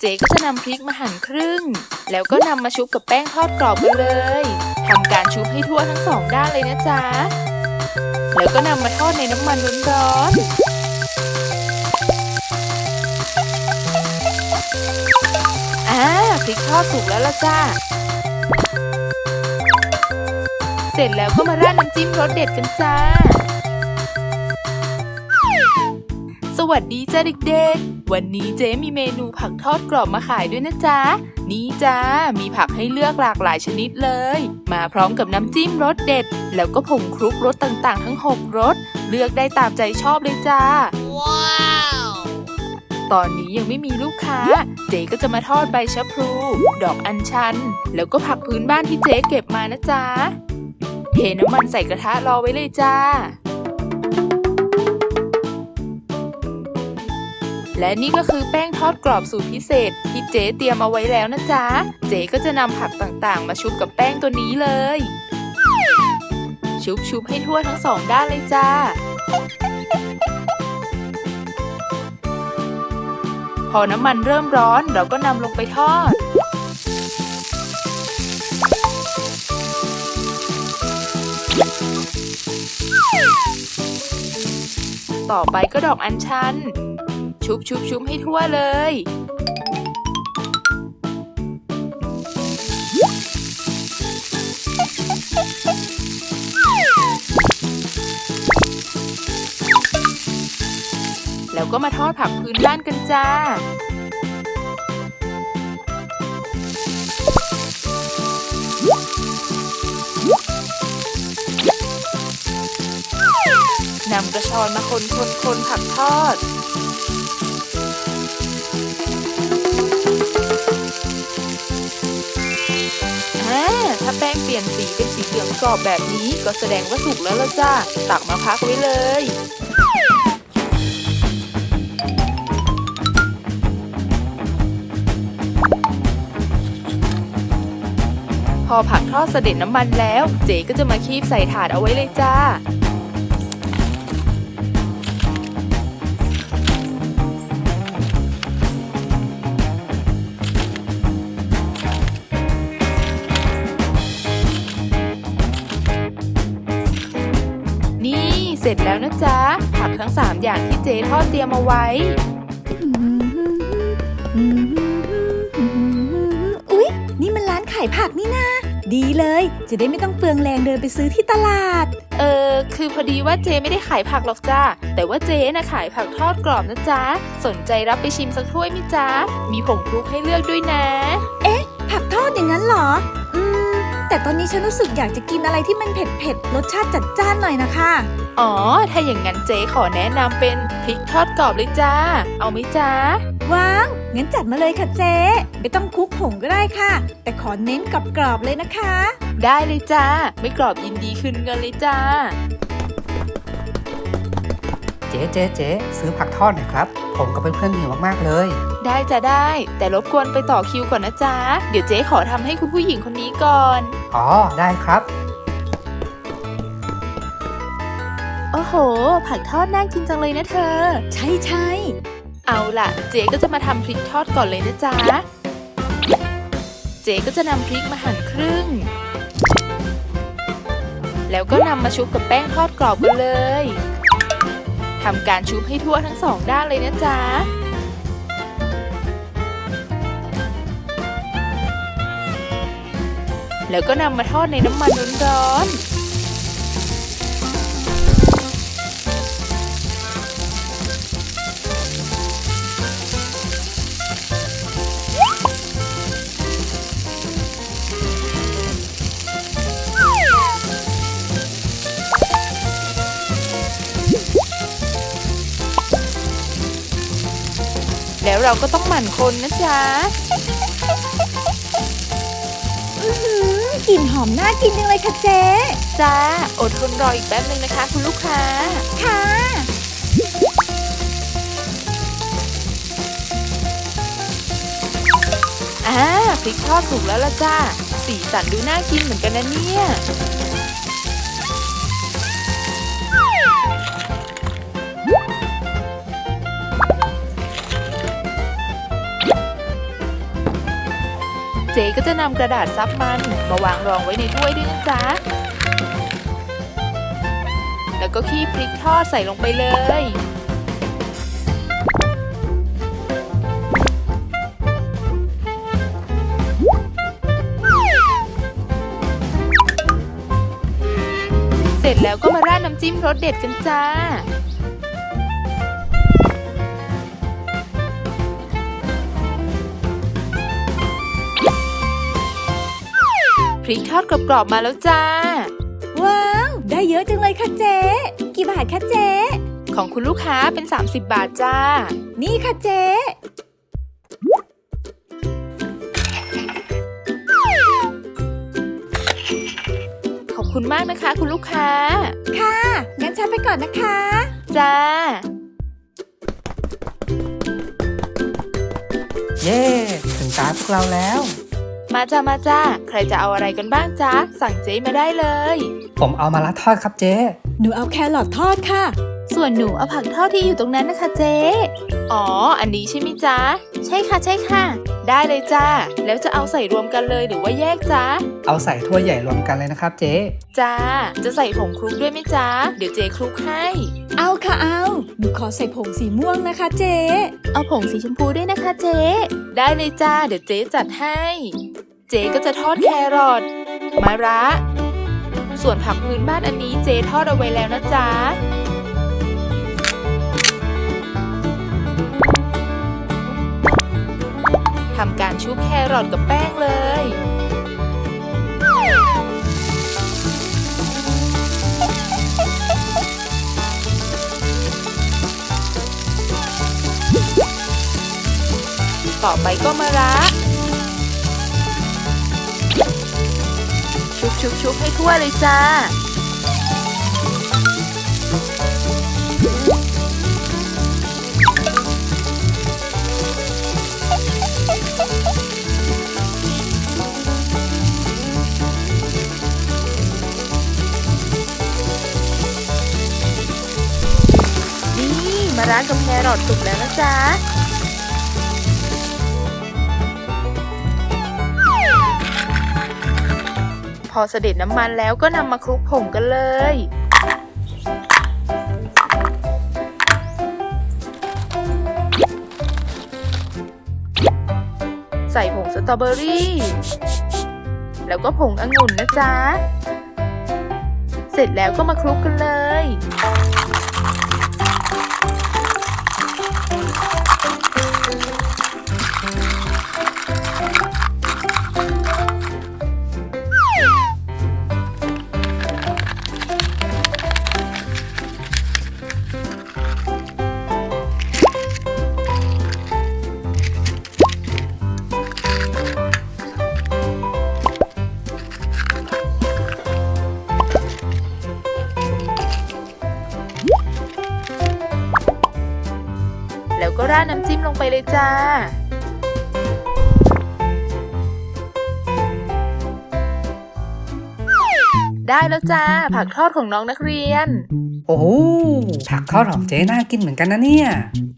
เจ๊ก็จะนำพริกมาหั่นครึ่ง แล้วก็นำมาชุบกับแป้งทอดกรอบกันเลยทำการชุบให้ทั่วทั้งสองด้านเลยนะจ๊ะ แล้วก็นำมาทอดในน้ำมันร้อนๆอ่าพริกทอดสุกแล้วละจ้าเสร็จแล้วก็มาราดน้ำจิ้มรสเด็ดกันจ้า วัสดีจ้าเด็กๆ วันนี้เจ๊มีเมนูผักทอดกรอบมาขายด้วยนะจ๊ะ นี่จ้า มีผักให้เลือกหลากหลายชนิดเลย มาพร้อมกับน้ำจิ้มรสเด็ด แล้วก็ผงคลุกรสต่างๆ ทั้ง 6รส เลือกได้ตามใจชอบเลยจ้า ว้าว ตอนนี้ยังไม่มีลูกค้า เจ๊ก็จะมาทอดใบชะพลู ดอกอัญชัน แล้วก็ผักพื้นบ้านที่เจ๊เก็บมานะจ๊ะเทน้ำมันใส่กระทะรอไว้เลยจ้า และนี่ก็คือแป้งทอดกรอบสูตรพิเศษ ที่เจ๊เตรียมเอาไว้แล้วนะจ๊ะ เจ๊ก็จะนำผักต่างๆ มาชุบกับแป้งตัวนี้เลย ชุบๆให้ทั่วทั้งสองด้านเลยจ้า พอน้ำมันเริ่มร้อนเราก็นำลงไปทอดต่อไปก็ดอกอัญชัน ชุบชุบชุบให้ทั่วเลย แล้วก็มาทอดผักพื้นบ้านกันจ้านำกระชอนมาคนคนคนผักทอด ลี่ยนสีเป็นสีเหลืองกรอบแบบนี้ก็แสดงว่าสุกแล้วละจ้า ตักมาพักไว้เลย พอผักทอดเสด็จน้ำมันแล้ว เจ๊ก็จะมาคีบใส่ถาดเอาไว้เลยจ้า ร็จแล้วนะจ๊ะ ผักทั้ง 3 อย่างที่เจ๊ทอดเตรียมเอาไว้ อุ๊ย นี่มันร้านขายผักนี่นาดีเลย จะได้ไม่ต้องเปลืองแรงเดินไปซื้อที่ตลาด เออ คือพอดีว่าเจไม่ได้ขายผักหรอกจ้า แต่ว่าเจน่ะขายผักทอดกรอบนะจ๊ะ สนใจรับไปชิมสักถ้วยไหมจ๊ะ มีผงคลุกให้เลือกด้วยนะผักทอดอย่างนั้นเหรออืม แต่ตอนนี้ฉันรู้สึกอยากจะกินอะไรที่มันเผ็ดๆ รสชาติจัดจ้านหน่อยนะคะ อ๋อ ถ้าอย่างนั้นเจขอแนะนำเป็นพริกทอดกรอบเลยจ้า เอาไหมจ๊ะว้าว งั้นจัดมาเลยค่ะเจ๊ ไม่ต้องคลุกผงก็ได้ค่ะ แต่ขอเน้นกับกรอบๆเลยนะคะ ได้เลยจ้า ไม่กรอบยินดีคืนเงินเลยจ้า เจ๊เจ๊เจ๊ซื้อผักทอดหน่อยครับ ผมกับเพื่อนๆหิวมากๆเลย ได้จะได้ แต่รบกวนไปต่อคิวก่อนนะจ๊ะ เดี๋ยวเจ๊ขอทำให้คุณผู้หญิงคนนี้ก่อน อ๋อ ได้ครับ โอ้โห ผักทอดน่ากินจังเลยนะเธอ ใช่ใช่เอาล่ะ เจ๊ก็จะมาทำพริกทอดก่อนเลยนะจ๊ะ เจ๊ก็จะนำพริกมาหั่นครึ่ง แล้วก็นำมาชุบกับแป้งทอดกรอบกันเลยทำการชุบให้ทั่วทั้งสองด้านเลยนะจ๊ะ แล้วก็นำมาทอดในน้ำมันร้อนๆแล้วเราก็ต้องหมั่นคนนะจ๊ะ กลิ่นหอมน่ากินจังเลยค่ะเจ๊จ้า อดทนรออีกแป๊บนึงนะคะ คุณลูกค้า ค่ะ อ่าพริกทอดสุกแล้วละจ้า สีสันดูน่ากินเหมือนกันนะเนี่ย เจก็จะนำกระดาษซับมันมาวางรองไว้ในถ้วยด้วยนะจ๊ะ แล้วก็ขี้พริกทอดใส่ลงไปเลย เสร็จแล้วก็มาราดน้ำจิ้มรสเด็ดกันจ้า พริกทอดกรอบๆมาแล้วจ้า ว้าว ได้เยอะจังเลยค่ะเจ๊กี่บาทคะเจ๊ของคุณลูกค้าเป็น 30 บาทจ้า นี่ค่ะเจ๊ขอบคุณมากนะคะคุณลูกค้า ค่ะ งั้นฉันไปก่อนนะคะ จ้า เย้ ถึงตาพวกเราแล้ว มาจ้ามาจ้าใครจะเอาอะไรกันบ้างจ้าสั่งเจ๊มาได้เลย ผมเอามาละทอดครับเจ๊ หนูเอาแครอททอดค่ะ ส่วนหนูเอาผักทอดที่อยู่ตรงนั้นนะคะเจ๊ อ๋อ อันนี้ใช่ไหมจ๊ะ ใช่ค่ะใช่ค่ะ ได้เลยจ้า แล้วจะเอาใส่รวมกันเลยหรือว่าแยกจ้า เอาใส่ถ้วยใหญ่รวมกันเลยนะครับเจ๊ จ้า จะใส่ผงคลุกด้วยไหมจ้า เดี๋ยวเจ๊คลุกให้ เอาค่ะเอา หนูขอใส่ผงสีม่วงนะคะเจ๊ เอาผงสีชมพูด้วยนะคะเจ๊ ได้เลยจ้า เดี๋ยวเจ๊จัดให้ เจ๊ก็จะทอดแครอทมะระ ส่วนผักพื้นบ้านอันนี้เจ๊ทอดเอาไว้แล้วนะจ๊ะ ทำการชุบแครอทกับแป้งเลย ต่อไปก็มะระชุบชุบชุบให้ทั่วเลยจ้า ร้านกับแครอทสุกแล้วนะจ๊ะ พอเสด็จน้ำมันแล้วก็นำมาคลุกผงกันเลย ใส่ผงสตรอเบอรี่ แล้วก็ผงองุ่นนะจ๊ะ เสร็จแล้วก็มาคลุกกันเลย ก็ราดน้ำจิ้มลงไปเลยจ้า ได้แล้วจ้า ผักทอดของน้องนักเรียน โอ้โหผักทอดของเจ๊น่ากินเหมือนกันนะเนี่ย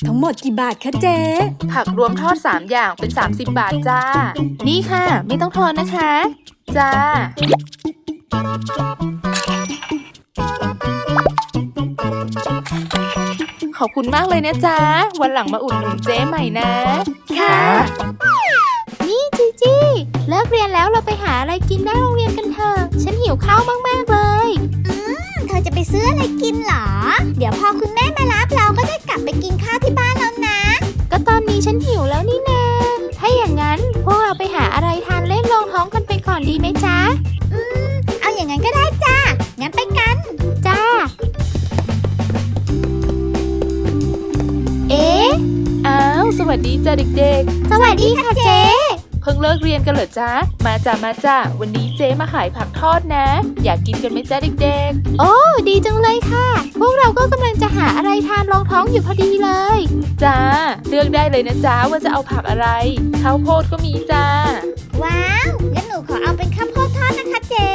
ทั้งหมดกี่บาทคะเจ๊ผักรวมทอด 3 อย่างเป็น 30 บาทจ้า นี่ค่ะ ไม่ต้องทอนนะคะ จ้า ขอบคุณมากเลยนะจ๊ะ วันหลังมาอุดหนุนเจ๊ใหม่นะ ค่ะ นี่จีจี้เลิกเรียนแล้วเราไปหาอะไรกินหน้าโรงเรียนกันเถอะฉันหิวข้าวมากๆเลยเธอจะไปซื้ออะไรกินเหรอ เดี๋ยวพอคุณแม่มารับเราก็ได้กลับไปกินข้าวที่บ้านแล้วนะ ก็ตอนนี้ฉันหิวแล้วนี่นาถ้าอย่างนั้นพวกเราไปหาอะไรทานเล่นรองท้องกันไปก่อนดีไหมจ๊ะ สวัสดีจ้าเด็กสวัสดีค่ะเจ๊ๆเพิ่งเลิกเรียนกันเหรอจ๊ะ มาจ้ามาจ้าวันนี้เจ๊มาขายผักทอดนะ อยากกินกันไหมจ๊ะเด็กโอ้ดีจังเลยค่ะ พวกเราก็กำลังจะหาอะไรทานรองท้องอยู่พอดีเลยๆจ้าเลือกได้เลยนะจ๊ะว่าจะเอาผักอะไรข้าวโพดก็มีจ้าว้าวงั้นหนูขอเอาเป็นข้าวโพดทอดนะคะเจ๊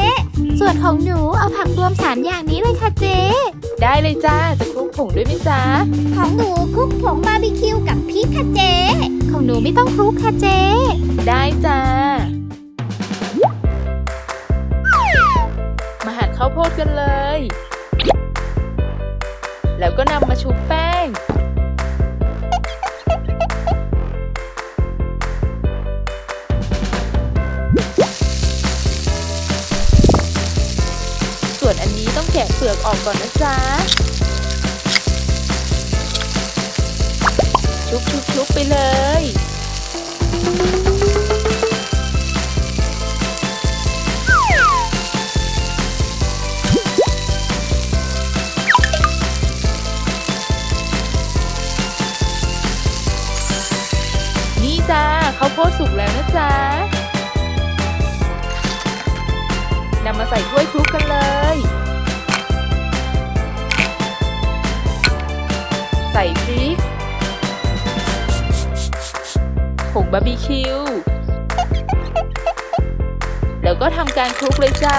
ส่วนของหนูเอาผักรวมสารอย่างนี้เลยค่ะเจ๊ได้เลยจ้าจะคลุกผงด้วยไหมจ๊ะของหนูคลุกผงบาร์บีคิวกับพริกค่ะเจ๊ของหนูไม่ต้องคลุกค่ะเจ๊ได้จ้ามาหั่นข้าวโพดกันเลย แล้วก็นำมาชุบแป้ง ส่วนอันนี้ต้องแกะเปลือกออกก่อนนะจ๊ะ ชุบชุบชุบไปเลยนี่จ้าข้าวโพดสุกแล้วนะจ๊ะ นำมาใส่ถ้วยคลุกกันเลย ใส่พริกผงบาร์บีคิว แล้วก็ทำการคลุกเลยจ้า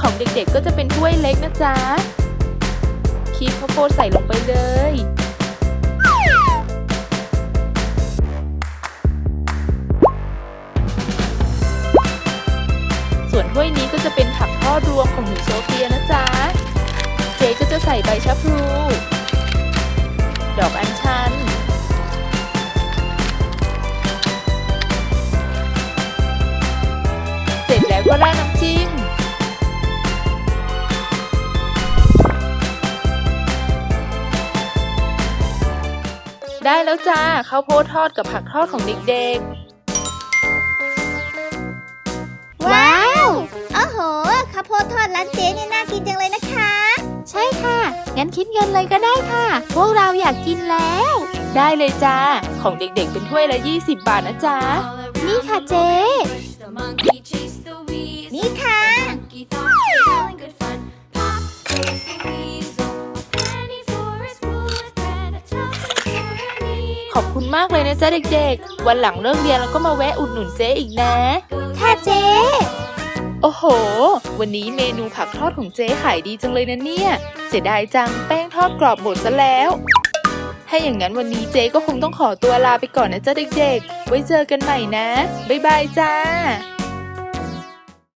ของเด็กๆก็จะเป็นถ้วยเล็กนะจ๊ะคีบข้าวโพดใส่ลงไปเลย อดรวมของหนูโซเฟียนะจ๊ะ เจ๊ก็จะใส่ใบชะพลู ดอกอัญชัน เสร็จแล้วก็ราดน้ำจิ้มได้แล้วจ้าข้าวโพดทอดกับผักทอดของเด็กๆ ร้านเจ๊เนี่ยน่ากินจังเลยนะคะ ใช่ค่ะ งั้นคิดเงินเลยก็ได้ค่ะ พวกเราอยากกินแล้ว ได้เลยจ้า ของเด็กๆเป็นถ้วยละ 20 บาทนะจ๊ะ นี่ค่ะเจ๊ นี่ค่ะ ขอบคุณมากเลยนะจ๊ะเด็กๆ วันหลังเลิกเรียนแล้วก็มาแวะอุดหนุนเจ๊อีกนะ ค่ะเจ๊ โอ้โห วันนี้เมนูผักทอดของเจ๊ขายดีจังเลยนะเนี่ย เสียดายจังแป้งทอดกรอบหมดซะแล้ว ถ้าอย่างนั้นวันนี้เจ๊ก็คงต้องขอตัวลาไปก่อนนะจ๊ะเด็กๆ ไว้เจอกันใหม่นะ บ๊ายบายจ้า